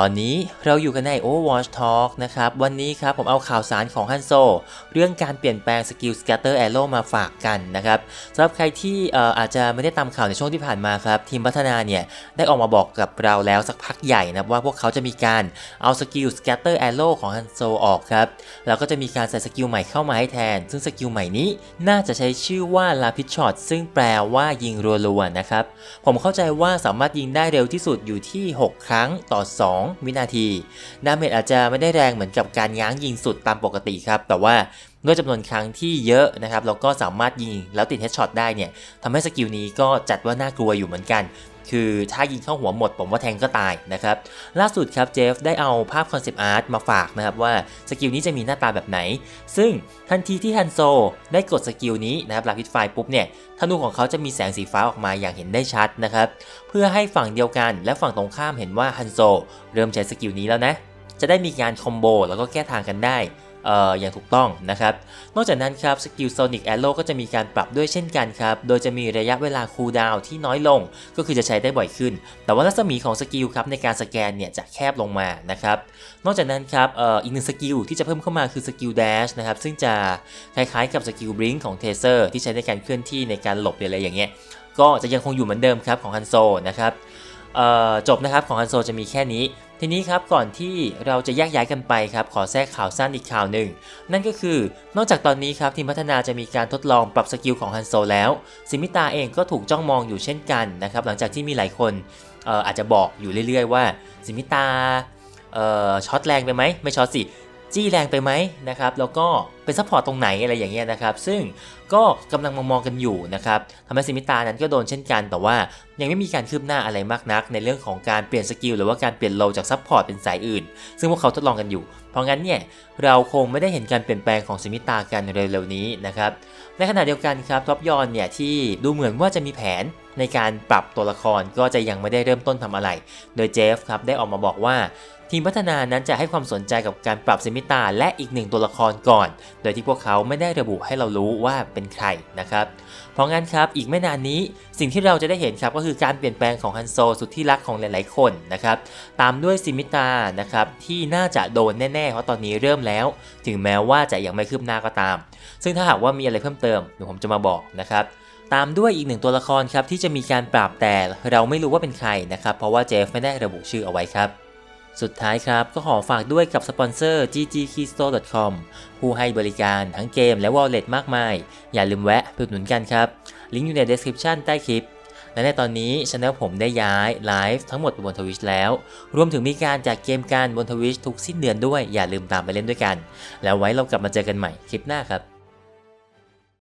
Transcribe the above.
ตอนนี้เราอยู่กันใน Overwatch Talk นะครับ วันนี้ครับผมเอาข่าวสารของฮันโซ เรื่องการเปลี่ยนแปลงสกิล Scatter Arrow มาฝากกันนะครับสำหรับใครที่อออาจจะไม่ได้ตามข่าวในช่วงที่ผ่านมาครับ ทีมพัฒนาเนี่ย ได้ออกมาบอกกับเราแล้วสักพักใหญ่นะว่าพวกเขาจะมีการเอาสกิล Scatter Arrow ของฮันโซออกครับ แล้วก็จะมีการใส่สกิลใหม่เข้ามาให้แทน ซึ่งสกิลใหม่นี้น่าจะใช้ชื่อว่า Rapid Shot ซึ่งแปลว่ายิงรัวๆนะครับผมเข้าใจว่าสามารถยิงได้เร็วที่สุดอยู่ที่ 6 ครั้งต่อ 2วินาที ดาเมจอาจจะไม่ได้แรงเหมือนกับการง้างยิงสุดตามปกติครับ แต่ว่าด้วยจำนวนครั้งที่เยอะนะครับ เราก็สามารถยิงแล้วติดเฮดช็อตได้เนี่ยทำให้สกิลนี้ก็จัดว่าน่ากลัวอยู่เหมือนกัน คือถ้ายิงเข้าหัวหมด ผมว่าแทงก็ตายนะครับล่าสุดครับเจฟได้เอาภาพคอนเซปต์อาร์ตมาฝากนะครับว่าสกิลนี้จะมีหน้าตาแบบไหน ซึ่งทันทีที่ฮันโซได้กดสกิลนี้นะครับลาพิดไฟปุ๊บเนี่ยธนูของเขาจะมีแสงสีฟ้าออกมาอย่างเห็นได้ชัดนะครับเพื่อให้ฝั่งเดียวกันและฝั่งตรงข้ามเห็นว่าฮันโซเริ่มใช้สกิลนี้แล้วนะจะได้มีการคอมโบแล้วก็แก้ทางกันได้ อย่างถูกต้องนะครับ นอกจากนั้นครับสกิลโซนิกแอโร่ก็จะมีการปรับด้วยเช่นกันครับ โดยจะมีระยะเวลาคูลดาวน์ที่น้อยลง ก็คือจะใช้ได้บ่อยขึ้น แต่ว่ารัศมีของสกิลครับในการสแกนเนี่ยจะแคบลงมานะครับ นอกจากนั้นครับอ,อ,อีกหนึ่งสกิลที่จะเพิ่มเข้ามาคือสกิลแดชนะครับ ซึ่งจะคล้ายๆกับสกิลบลิงของเทเซอร์ที่ใช้ในการเคลื่อนที่ในการหลบหรืออะไรอย่างเงี้ย ก็จะยังคงอยู่เหมือนเดิมครับของฮันโซนะครับจบนะครับของฮันโซจะมีแค่นี้ ทีนี้ครับก่อนที่เราจะแยกย้ายกันไปครับขอแทรกข่าวสั้นอีกข่าวหนึ่ง นั่นก็คือนอกจากตอนนี้ครับทีมพัฒนาจะมีการทดลองปรับสกิลของฮันโซแล้วซิมิตาเองก็ถูกจ้องมองอยู่เช่นกันนะครับหลังจากที่มีหลายคนอออาจจะบอกอยู่เรื่อยๆ ว่าซิมิตาช็อตแรงไปไหมไม่ช็อตสิ จี้แรงไปไหมนะครับแล้วก็เป็นซัพพอร์ตตรงไหนอะไรอย่างเงี้ยนะครับซึ่งก็กำลังมองๆกันอยู่นะครับทำให้ซิมิตานั้นก็โดนเช่นกัน แต่ว่ายังไม่มีการคืบหน้าอะไรมากนัก ในเรื่องของการเปลี่ยนสกิลหรือว่าการเปลี่ยนโลจากซัพพอร์ตเป็นสายอื่น ซึ่งพวกเขาทดลองกันอยู่ เพราะงั้นเนี่ยเราคงไม่ได้เห็นการเปลี่ยนแปลงของซิมิตากันเร็วๆนี้นะครับในขณะเดียวกันครับท็อปยอนเนี่ยที่ดูเหมือนว่าจะมีแผนในการปรับตัวละครก็จะยังไม่ได้เริ่มต้นทำอะไร โดยเจฟครับได้ออกมาบอกว่า ทีมพัฒนานั้นจะให้ความสนใจกับการปรับซิมิตาและอีกหนึ่งตัวละครก่อน โดยที่พวกเขาไม่ได้ระบุให้เรารู้ว่าเป็นใครนะครับ เพราะงั้นครับอีกไม่นานนี้สิ่งที่เราจะได้เห็นครับก็คือการเปลี่ยนแปลงของฮันโซสุดที่รักของหลาย ๆ คนนะครับตามด้วยซิมิตานะครับที่น่าจะโดนแน่ ๆ เพราะตอนนี้เริ่มแล้ว ถึงแม้ว่าจะยังไม่คืบหน้าก็ตาม ซึ่งถ้าหากว่ามีอะไรเพิ่มเติมเดี๋ยวผมจะมาบอกนะครับตามด้วยอีกหนึ่งตัวละครครับที่จะมีการปราบแต่เราไม่รู้ว่าเป็นใครนะครับเพราะว่าเจฟไม่ได้ระบุชื่อเอาไว้ครับ สุดท้ายครับก็ขอฝากด้วยกับสปอนเซอร์ ggkeystore.com ผู้ให้บริการทั้งเกมและ wallet มากมาย อย่าลืมแวะไปอุดหนุนกันครับ ลิงก์อยู่ใน description ใต้คลิป และในตอนนี้ช anel ผมได้ย้ายไลฟ์ทั้งหมดไปบนทวิชแล้ว รวมถึงมีการแจกเกมกันบนทวิชทุกสิ้นเดือนด้วย อย่าลืมตามไปเล่นด้วยกัน แล้วไว้เรากลับมาเจอกันใหม่คลิปหน้าครับ